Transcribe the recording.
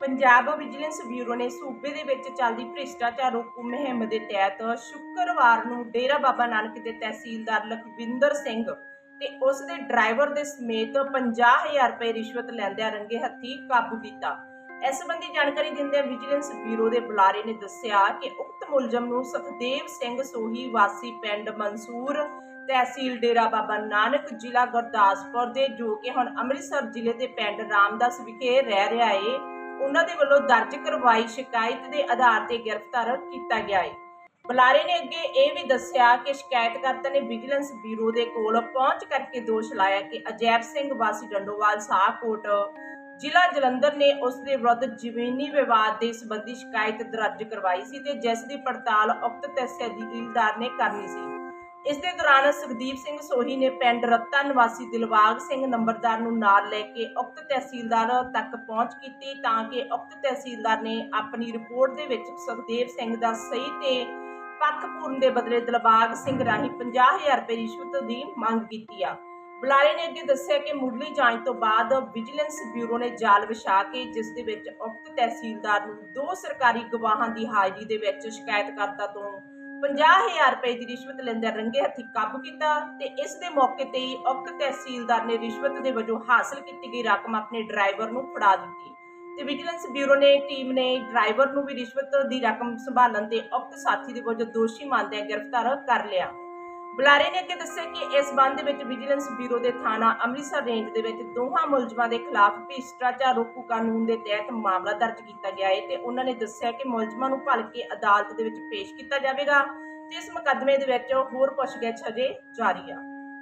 Punjab vigilance bureau ਨੇ ਸੂਬੇ ਦੇ ਵਿੱਚ ਚੱਲਦੀ ਭ੍ਰਿਸ਼ਟਾਚਾਰ ਰੋਕੂ ਮੁਹਿੰਮ ਦੇ ਤਹਿਤ ਸ਼ੁੱਕਰਵਾਰ ਨੂੰ ਡੇਰਾ ਬਾਬਾ ਨਾਨਕ ਦੇ ਤਹਿਸੀਲਦਾਰ ਲਖਵਿੰਦਰ ਸਿੰਘ ਤੇ ਉਸ ਦੇ ਡਰਾਈਵਰ ਦੇ ਸਮੇਤ 50000 ਰੁਪਏ ਰਿਸ਼ਵਤ ਲੈਂਦਿਆਂ ਰੰਗੇ ਹੱਥੀ ਕਾਬੂ ਕੀਤਾ। ਇਸ ਸੰਬੰਧੀ ਜਾਣਕਾਰੀ ਦਿੰਦਿਆਂ ਵਿਜੀਲੈਂਸ ਬਿਊਰੋ ਦੇ ਬੁਲਾਰੇ ਨੇ ਦੱਸਿਆ ਕਿ ਉਕਤ ਮੁਲਜ਼ਮ ਨੂੰ ਸਖਦੇਵ ਸਿੰਘ ਸੋਹੀ ਵਾਸੀ ਪਿੰਡ ਮਨਸੂਰ ਤਹਿਸੀਲ ਡੇਰਾ ਬਾਬਾ ਨਾਨਕ ਜ਼ਿਲ੍ਹਾ ਗੁਰਦਾਸਪੁਰ ਦੇ, ਜੋ ਕਿ ਹੁਣ ਅੰਮ੍ਰਿਤਸਰ ਜ਼ਿਲ੍ਹੇ ਦੇ ਪਿੰਡ ਰਾਮਦਾਸ ਵਿਖੇ ਰਹਿ ਰਿਹਾ ਏ। ਉਹਨਾਂ ਦੇ ਵੱਲੋਂ ਦਰਜ ਕਰਵਾਈ ਸ਼ਿਕਾਇਤ ਦੇ ਆਧਾਰ ਤੇ ਗ੍ਰਿਫਤਾਰ ਕੀਤਾ ਗਿਆ ਏ ਬੁਲਾਰੇ ਨੇ ਅੱਗੇ ਇਹ ਵੀ ਦੱਸਿਆ ਕਿ ਸ਼ਿਕਾਇਤਕਰਤਾ ਨੇ ਵਿਜੀਲੈਂਸ ਬਿਊਰੋ ਦੇ ਕੋਲ ਪਹੁੰਚ ਕਰਕੇ ਦੋਸ਼ ਲਾਇਆ ਕਿ ਅਜੈਬ ਸਿੰਘ ਵਾਸੀ ਡੰਡੋਵਾਲ ਸਾਹਕੋਟ ਜ਼ਿਲ੍ਹਾ ਜਲੰਧਰ ਨੇ ਉਸ ਦੇ ਵਿਰੁੱਧ ਜ਼ਮੀਨੀ ਵਿਵਾਦ ਦੇ ਸੰਬੰਧੀ ਸ਼ਿਕਾਇਤ ਦਰਜ ਕਰਵਾਈ ਸੀ ਤੇ ਜਿਸ ਦੀ ਪੜਤਾਲ ਉਕਤ ਤਹਿਸੀਲਦਾਰ ਨੇ ਕਰਨੀ ਸੀ। ਇਸ ਦੇ ਦੌਰਾਨ ਸੁਖਦੀਪ ਸਿੰਘ ਸੋਹੀ ਨੇ ਪਿੰਡ ਰੱਤਾ ਨਿਵਾਸੀ ਦਿਲਬਾਗ ਸਿੰਘ ਨੰਬਰਦਾਰ ਨੂੰ ਨਾਲ ਲੈ ਕੇ ਉਕਤ ਤਹਿਸੀਲਦਾਰ ਤੱਕ ਪਹੁੰਚ ਕੀਤੀ ਤਾਂ ਕਿ ਉਕਤ ਤਹਿਸੀਲਦਾਰ ਨੇ ਆਪਣੀ ਰਿਪੋਰਟ ਦੇ ਵਿੱਚ ਸੁਖਦੇਵ ਸਿੰਘ ਦਾ ਸਹੀ ਤੇ ਪੱਖਪੂਰਨ ਦੇ ਬਦਲੇ ਦਿਲਬਾਗ ਸਿੰਘ ਰਾਹੀਂ 50000 ਰੁਪਏ ਰਿਸ਼ਵਤ ਦੀ ਮੰਗ ਕੀਤੀ ਆ। ਬੁਲਾਰੇ ਨੇ ਅੱਗੇ ਦੱਸਿਆ ਕਿ ਮੁੱਢਲੀ ਜਾਂਚ ਤੋਂ ਬਾਅਦ ਵਿਜੀਲੈਂਸ ਬਿਊਰੋ ਨੇ ਜਾਲ ਵਿਛਾ ਕੇ ਜਿਸ ਦੇ ਵਿੱਚ ਉਕਤ ਤਹਿਸੀਲਦਾਰ ਨੂੰ ਦੋ ਸਰਕਾਰੀ ਗਵਾਹਾਂ ਦੀ ਹਾਜ਼ਰੀ ਦੇ ਵਿੱਚ ਸ਼ਿਕਾਇਤਕਰਤਾ ਤੋਂ 50000 ਰੁਪਏ ਦੀ ਰਿਸ਼ਵਤ ਲੈਂਦਿਆਂ ਰੰਗੇ ਹੱਥੀਂ ਕਾਬੂ ਕੀਤਾ ਤੇ ਇਸ ਦੇ ਮੌਕੇ ਤੇ ਹੀ ਉਕਤ ਤਹਿਸੀਲਦਾਰ ਨੇ ਰਿਸ਼ਵਤ ਦੇ ਵਜੋਂ ਹਾਸਲ ਕੀਤੀ ਗਈ ਰਕਮ ਆਪਣੇ ਡਰਾਈਵਰ ਨੂੰ ਫੜਾ ਦਿੱਤੀ। ਤੇ ਵਿਜੀਲੈਂਸ ਬਿਊਰੋ ਨੇ ਟੀਮ ਨੇ ਡਰਾਈਵਰ ਨੂੰ ਵੀ ਰਿਸ਼ਵਤ ਦੀ ਰਕਮ ਸੰਭਾਲਣ ਤੇ ਉਕਤ ਸਾਥੀ ਦੇ ਵਜੋਂ ਦੋਸ਼ੀ ਮੰਨਦਿਆਂ ਗ੍ਰਿਫਤਾਰ ਕਰ ਲਿਆ। ਬੁਲਾਰੇ ਨੇ ਅੱਗੇ ਦੱਸਿਆ ਕਿ ਇਸ ਬੰਦ ਵਿੱਚ ਵਿਜੀਲੈਂਸ ਬਿਊਰੋ ਦੇ ਥਾਣਾ ਅੰਮ੍ਰਿਤਸਰ ਰੇਂਜ ਦੇ ਵਿੱਚ ਦੋਹਾਂ ਮੁਲਜ਼ਮਾਂ ਦੇ ਖਿਲਾਫ ਭ੍ਰਿਸ਼ਟਾਚਾਰ ਰੋਕੂ ਕਾਨੂੰਨ ਦੇ ਤਹਿਤ ਮਾਮਲਾ ਦਰਜ ਕੀਤਾ ਗਿਆ ਹੈ ਤੇ ਉਹਨਾਂ ਨੇ ਦੱਸਿਆ ਕਿ ਮੁਲਜ਼ਮਾਂ ਨੂੰ ਭਲ ਕੇ ਅਦਾਲਤ ਦੇ ਵਿੱਚ ਪੇਸ਼ ਕੀਤਾ ਜਾਵੇਗਾ ਤੇ ਇਸ ਮੁਕੱਦਮੇ ਦੇ ਵਿੱਚ ਹੋਰ ਪੁੱਛਗਿੱਛ ਅਜੇ ਜਾਰੀ ਆ।